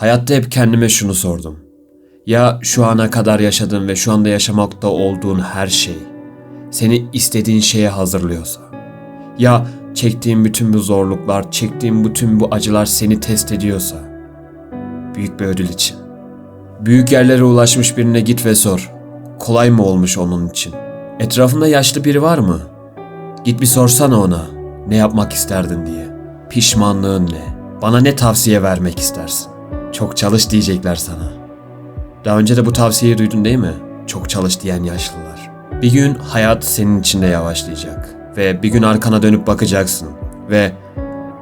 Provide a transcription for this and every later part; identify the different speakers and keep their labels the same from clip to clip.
Speaker 1: Hayatta hep kendime şunu sordum. Ya şu ana kadar yaşadığın ve şu anda yaşamakta olduğun her şey seni istediğin şeye hazırlıyorsa? Ya çektiğin bütün bu zorluklar, çektiğin bütün bu acılar seni test ediyorsa? Büyük bir ödül için. Büyük yerlere ulaşmış birine git ve sor. Kolay mı olmuş onun için? Etrafında yaşlı biri var mı? Git bir sorsana ona. Ne yapmak isterdin diye. Pişmanlığın ne? Bana ne tavsiye vermek istersin? Çok çalış diyecekler sana. Daha önce de bu tavsiyeyi duydun değil mi? Çok çalış diyen yaşlılar. Bir gün hayat senin içinde yavaşlayacak. Ve bir gün arkana dönüp bakacaksın. Ve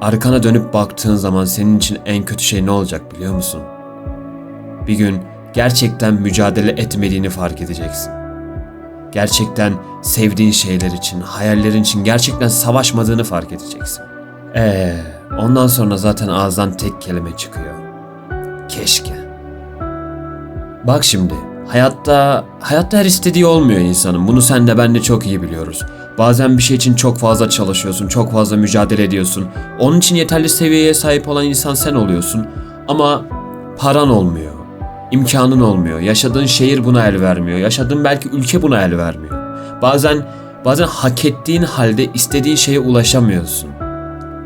Speaker 1: arkana dönüp baktığın zaman senin için en kötü şey ne olacak biliyor musun? Bir gün gerçekten mücadele etmediğini fark edeceksin. Gerçekten sevdiğin şeyler için, hayallerin için gerçekten savaşmadığını fark edeceksin. Ee, ondan sonra zaten ağızdan tek kelime çıkıyor. Keşke. Bak şimdi, hayatta hayatta her istediği olmuyor insanın. Bunu sen de ben de çok iyi biliyoruz. Bazen bir şey için çok fazla çalışıyorsun, çok fazla mücadele ediyorsun. Onun için yeterli seviyeye sahip olan insan sen oluyorsun. Ama paran olmuyor. imkanın olmuyor. Yaşadığın şehir buna el vermiyor. Yaşadığın belki ülke buna el vermiyor. Bazen bazen hak ettiğin halde istediğin şeye ulaşamıyorsun.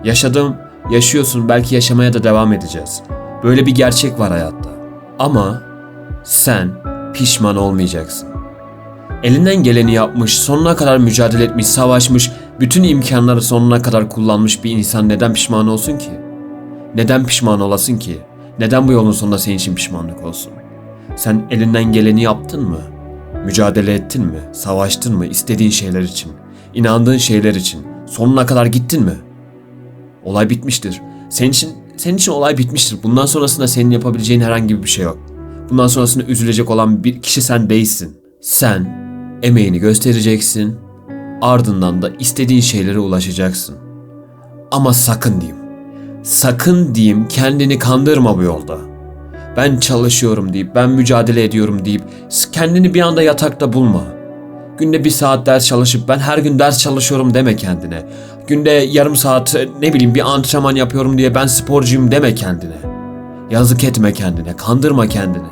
Speaker 1: Yaşadım, yaşıyorsun, belki yaşamaya da devam edeceğiz. Böyle bir gerçek var hayatta. Ama sen pişman olmayacaksın. Elinden geleni yapmış, sonuna kadar mücadele etmiş, savaşmış, bütün imkanları sonuna kadar kullanmış bir insan neden pişman olsun ki? Neden pişman olasın ki? Neden bu yolun sonunda senin için pişmanlık olsun? Sen elinden geleni yaptın mı? Mücadele ettin mi? Savaştın mı? İstediğin şeyler için, inandığın şeyler için sonuna kadar gittin mi? Olay bitmiştir. Senin için senin için olay bitmiştir. Bundan sonrasında senin yapabileceğin herhangi bir şey yok. Bundan sonrasında üzülecek olan bir kişi sen değilsin. Sen emeğini göstereceksin. Ardından da istediğin şeylere ulaşacaksın. Ama sakın diyeyim. Sakın diyeyim kendini kandırma bu yolda. Ben çalışıyorum deyip, ben mücadele ediyorum deyip kendini bir anda yatakta bulma. Günde bir saat ders çalışıp ben her gün ders çalışıyorum deme kendine. Günde yarım saat ne bileyim bir antrenman yapıyorum diye ben sporcuyum deme kendine. Yazık etme kendine, kandırma kendini.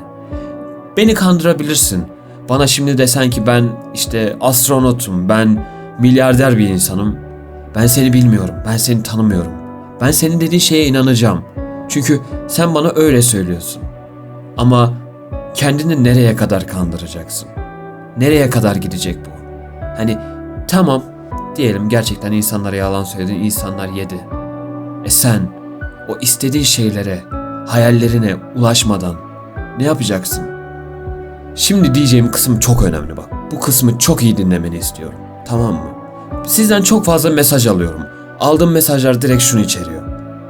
Speaker 1: Beni kandırabilirsin. Bana şimdi desen ki ben işte astronotum, ben milyarder bir insanım. Ben seni bilmiyorum, ben seni tanımıyorum. Ben senin dediğin şeye inanacağım. Çünkü sen bana öyle söylüyorsun. Ama kendini nereye kadar kandıracaksın? Nereye kadar gidecek bu? Hani tamam diyelim gerçekten insanlara yalan söyledin, insanlar yedi. E sen o istediğin şeylere, hayallerine ulaşmadan ne yapacaksın? Şimdi diyeceğim kısım çok önemli bak. Bu kısmı çok iyi dinlemeni istiyorum. Tamam mı? Sizden çok fazla mesaj alıyorum. Aldığım mesajlar direkt şunu içeriyor.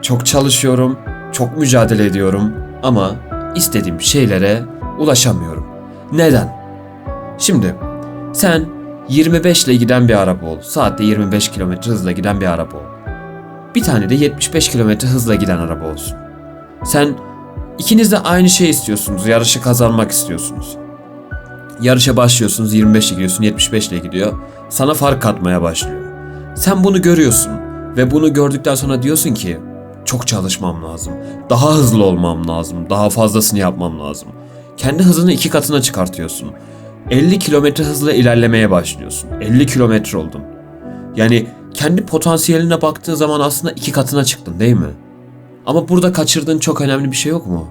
Speaker 1: Çok çalışıyorum, çok mücadele ediyorum ama istediğim şeylere ulaşamıyorum. Neden? Şimdi sen 25 ile giden bir araba ol. Saatte 25 km hızla giden bir araba ol. Bir tane de 75 km hızla giden araba olsun. Sen ikiniz de aynı şey istiyorsunuz. Yarışı kazanmak istiyorsunuz. Yarışa başlıyorsunuz 25 ile gidiyorsun 75 ile gidiyor. Sana fark katmaya başlıyor. Sen bunu görüyorsun ve bunu gördükten sonra diyorsun ki çok çalışmam lazım. Daha hızlı olmam lazım. Daha fazlasını yapmam lazım. Kendi hızını iki katına çıkartıyorsun. 50 kilometre hızla ilerlemeye başlıyorsun. 50 kilometre oldun. Yani kendi potansiyeline baktığın zaman aslında iki katına çıktın değil mi? Ama burada kaçırdığın çok önemli bir şey yok mu?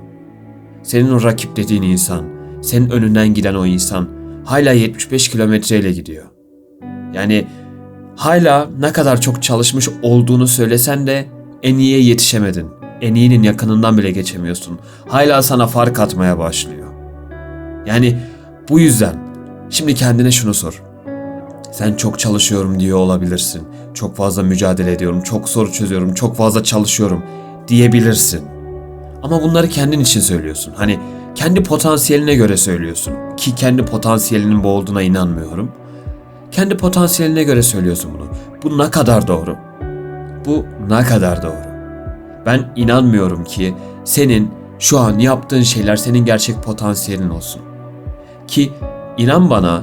Speaker 1: Senin o rakip dediğin insan, senin önünden giden o insan hala 75 kilometreyle gidiyor. Yani hala ne kadar çok çalışmış olduğunu söylesen de en iyiye yetişemedin. En iyinin yakınından bile geçemiyorsun. Hala sana fark atmaya başlıyor. Yani bu yüzden şimdi kendine şunu sor. Sen çok çalışıyorum diyor olabilirsin. Çok fazla mücadele ediyorum, çok soru çözüyorum, çok fazla çalışıyorum diyebilirsin. Ama bunları kendin için söylüyorsun. Hani kendi potansiyeline göre söylüyorsun. Ki kendi potansiyelinin bu olduğuna inanmıyorum. Kendi potansiyeline göre söylüyorsun bunu. Bu ne kadar doğru? Bu ne kadar doğru? Ben inanmıyorum ki senin şu an yaptığın şeyler senin gerçek potansiyelin olsun. Ki inan bana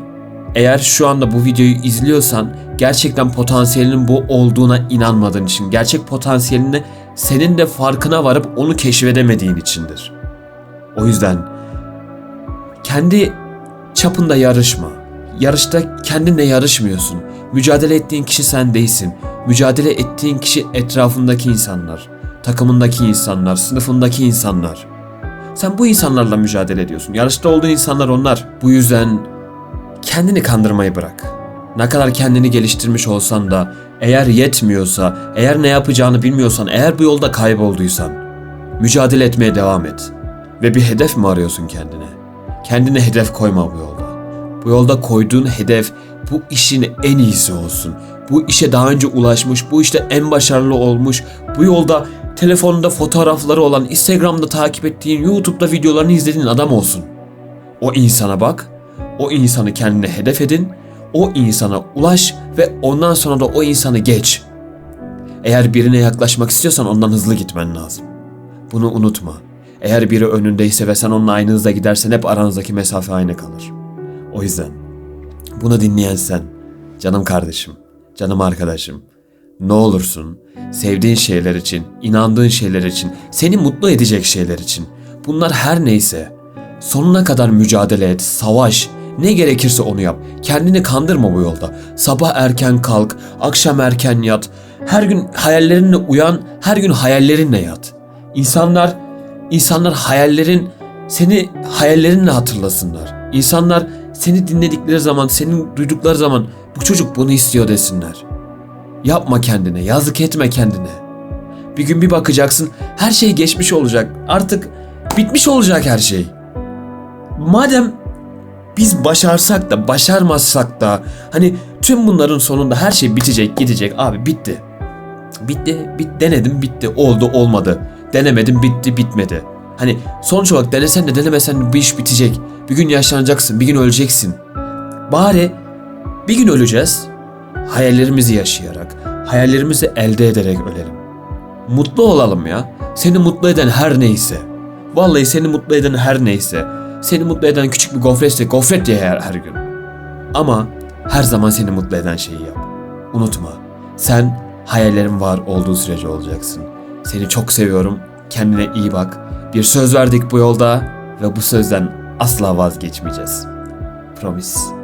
Speaker 1: eğer şu anda bu videoyu izliyorsan gerçekten potansiyelinin bu olduğuna inanmadığın için, gerçek potansiyelini senin de farkına varıp onu keşfedemediğin içindir. O yüzden kendi çapında yarışma. Yarışta kendinle yarışmıyorsun. Mücadele ettiğin kişi sen değilsin. Mücadele ettiğin kişi etrafındaki insanlar, takımındaki insanlar, sınıfındaki insanlar. Sen bu insanlarla mücadele ediyorsun. Yarışta olduğun insanlar onlar. Bu yüzden kendini kandırmayı bırak. Ne kadar kendini geliştirmiş olsan da eğer yetmiyorsa, eğer ne yapacağını bilmiyorsan, eğer bu yolda kaybolduysan mücadele etmeye devam et. Ve bir hedef mi arıyorsun kendine? Kendine hedef koyma bu yolda. Bu yolda koyduğun hedef bu işin en iyisi olsun. Bu işe daha önce ulaşmış, bu işte en başarılı olmuş, bu yolda telefonunda fotoğrafları olan, Instagram'da takip ettiğin, YouTube'da videolarını izlediğin adam olsun. O insana bak, o insanı kendine hedef edin, o insana ulaş ve ondan sonra da o insanı geç. Eğer birine yaklaşmak istiyorsan ondan hızlı gitmen lazım. Bunu unutma. Eğer biri önündeyse ve sen onunla aynı hızda gidersen hep aranızdaki mesafe aynı kalır. O yüzden bunu dinleyen sen, canım kardeşim, canım arkadaşım, ne olursun sevdiğin şeyler için, inandığın şeyler için, seni mutlu edecek şeyler için, bunlar her neyse sonuna kadar mücadele et, savaş, ne gerekirse onu yap. Kendini kandırma bu yolda. Sabah erken kalk, akşam erken yat. Her gün hayallerinle uyan, her gün hayallerinle yat. İnsanlar, insanlar hayallerin, seni hayallerinle hatırlasınlar. İnsanlar seni dinledikleri zaman, senin duydukları zaman bu çocuk bunu istiyor desinler. Yapma kendine, yazık etme kendine. Bir gün bir bakacaksın her şey geçmiş olacak. Artık bitmiş olacak her şey. Madem biz başarsak da başarmazsak da hani tüm bunların sonunda her şey bitecek gidecek abi bitti. Bitti, bit denedim bitti oldu olmadı. Denemedim bitti bitmedi. Hani sonuç olarak denesen de denemesen de bu iş bitecek. Bir gün yaşlanacaksın, bir gün öleceksin. Bari bir gün öleceğiz. Hayallerimizi yaşayarak, hayallerimizi elde ederek ölelim. Mutlu olalım ya. Seni mutlu eden her neyse. Vallahi seni mutlu eden her neyse. Seni mutlu eden küçük bir gofretse gofret ye her, her gün. Ama her zaman seni mutlu eden şeyi yap. Unutma. Sen hayallerin var olduğu sürece olacaksın. Seni çok seviyorum. Kendine iyi bak. Bir söz verdik bu yolda ve bu sözden asla vazgeçmeyeceğiz. Promise.